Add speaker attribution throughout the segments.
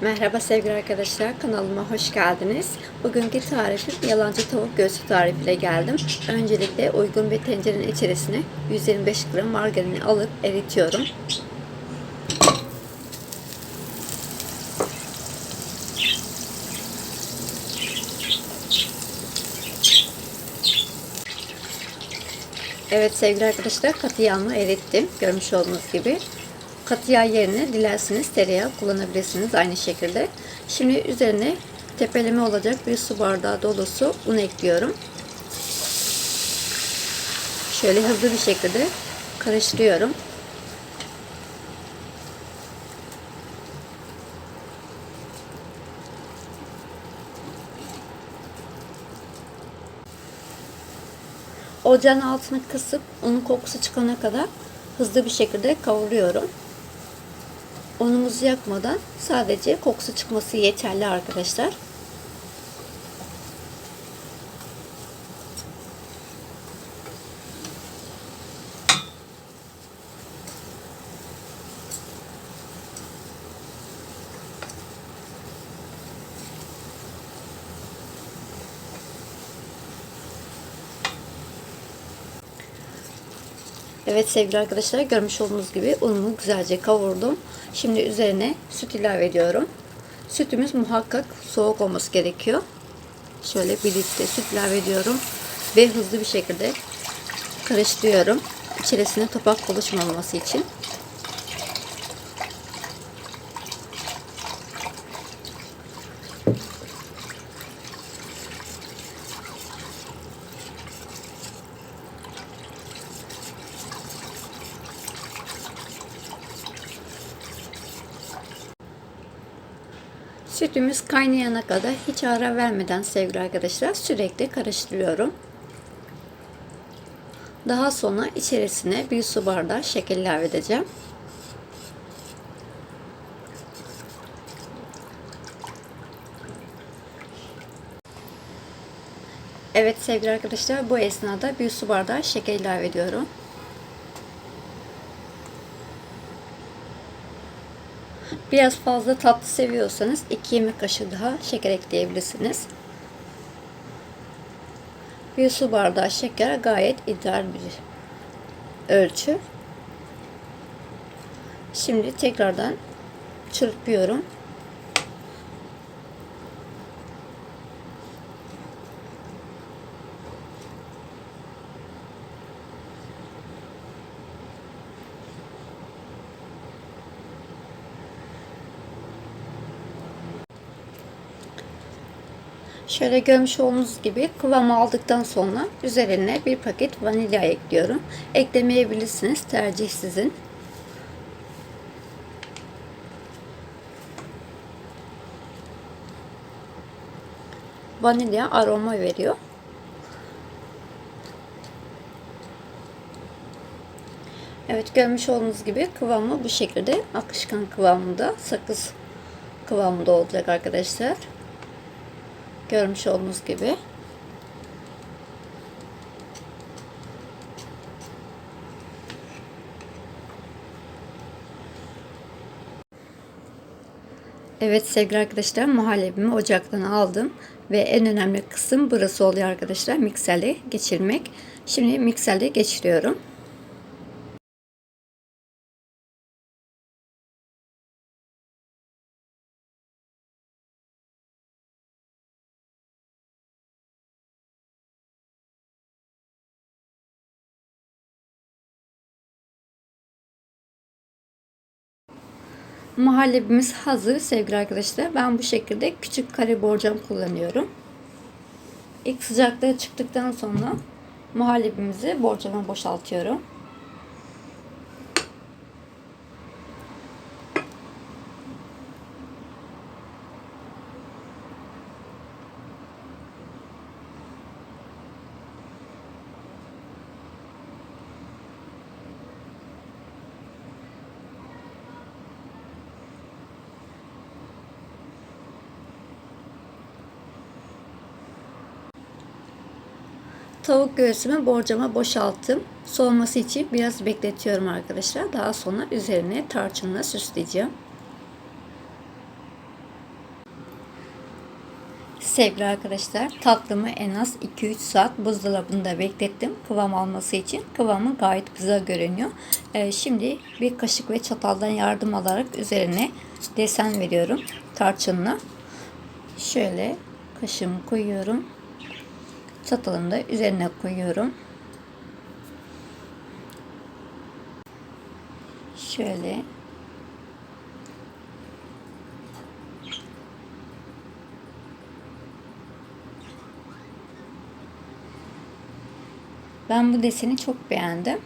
Speaker 1: Merhaba sevgili arkadaşlar kanalıma hoş geldiniz. Bugünkü tarifim yalancı tavuk göğsü tarifiyle geldim. Öncelikle uygun bir tencerenin içerisine 125 gram margarini alıp eritiyorum. Evet sevgili arkadaşlar katı yağımı erittim. Görmüş olduğunuz gibi. Katı yağ yerine dilerseniz tereyağı kullanabilirsiniz aynı şekilde. Şimdi üzerine tepeleme olacak bir su bardağı dolusu un ekliyorum. Şöyle hızlı bir şekilde karıştırıyorum. Ocağın altını kısıp unun kokusu çıkana kadar hızlı bir şekilde kavuruyorum. Unumuzu yakmadan sadece kokusu çıkması yeterli arkadaşlar. Evet sevgili arkadaşlar görmüş olduğunuz gibi unumu güzelce kavurdum. Şimdi üzerine süt ilave ediyorum. Sütümüz muhakkak soğuk olması gerekiyor. Şöyle bir litre süt ilave ediyorum. Ve hızlı bir şekilde karıştırıyorum. İçerisine topak oluşmaması için. Sütümüz kaynayana kadar hiç ara vermeden sevgili arkadaşlar sürekli karıştırıyorum. Daha sonra içerisine bir su bardağı şeker ilave edeceğim. Evet sevgili arkadaşlar bu esnada bir su bardağı şeker ilave ediyorum. Biraz fazla tatlı seviyorsanız 2 yemek kaşığı daha şeker ekleyebilirsiniz. Bir su bardağı şeker gayet ideal bir ölçü. Şimdi tekrardan çırpıyorum. Şöyle görmüş olduğunuz gibi kıvam aldıktan sonra üzerine bir paket vanilya ekliyorum. Eklemeyebilirsiniz. Tercih sizin. Vanilya aroma veriyor. Evet görmüş olduğunuz gibi kıvamı bu şekilde akışkan kıvamında sakız kıvamında olacak arkadaşlar. Görmüş olduğunuz gibi. Evet sevgili arkadaşlar muhallebimi ocaktan aldım ve en önemli kısım burası oluyor arkadaşlar mikserle geçirmek. Şimdi mikserle geçiriyorum. Muhallebimiz hazır sevgili arkadaşlar. Ben bu şekilde küçük kare borcam kullanıyorum. İlk sıcaklığı çıktıktan sonra muhallebimizi borcama boşaltıyorum. Tavuk göğsümü borcama boşalttım. Soğuması için biraz bekletiyorum arkadaşlar. Daha sonra üzerine tarçınla süsleyeceğim. Sevgili arkadaşlar tatlımı en az 2-3 saat buzdolabında beklettim kıvam alması için. Kıvamı gayet güzel görünüyor. Ee, şimdi bir kaşık ve çataldan yardım alarak üzerine desen veriyorum tarçınla. Şöyle kaşığımı koyuyorum. Çatalımı da üzerine koyuyorum. Şöyle Ben bu deseni çok beğendim.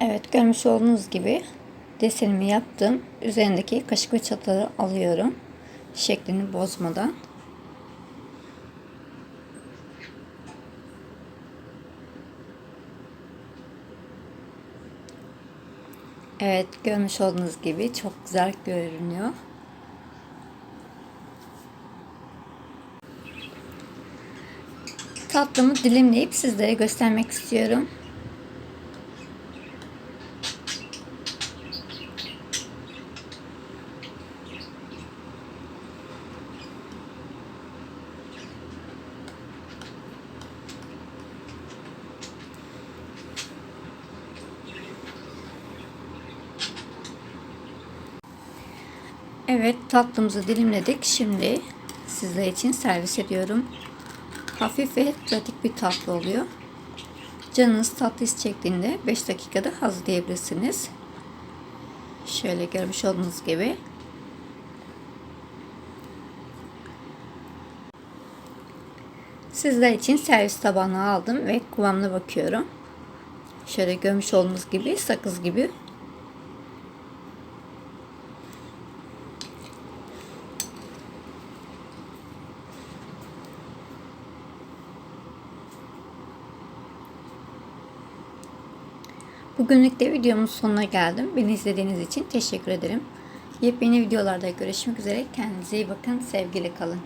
Speaker 1: Evet görmüş olduğunuz gibi desenimi yaptım. Üzerindeki kaşık ve çatalı alıyorum. Şeklini bozmadan. Evet görmüş olduğunuz gibi çok güzel görünüyor. Tatlımı dilimleyip sizlere göstermek istiyorum. Evet tatlımızı dilimledik. Şimdi sizler için servis ediyorum. Hafif ve pratik bir tatlı oluyor. Canınız tatlı çektiğinde 5 dakikada hazırlayabilirsiniz. Şöyle görmüş olduğunuz gibi. Sizler için servis tabağına aldım ve kıvamına bakıyorum. Şöyle görmüş olduğunuz gibi sakız gibi Bugünlük de videomun sonuna geldim. Beni izlediğiniz için teşekkür ederim. Yepyeni videolarda görüşmek üzere. Kendinize iyi bakın. Sevgili kalın.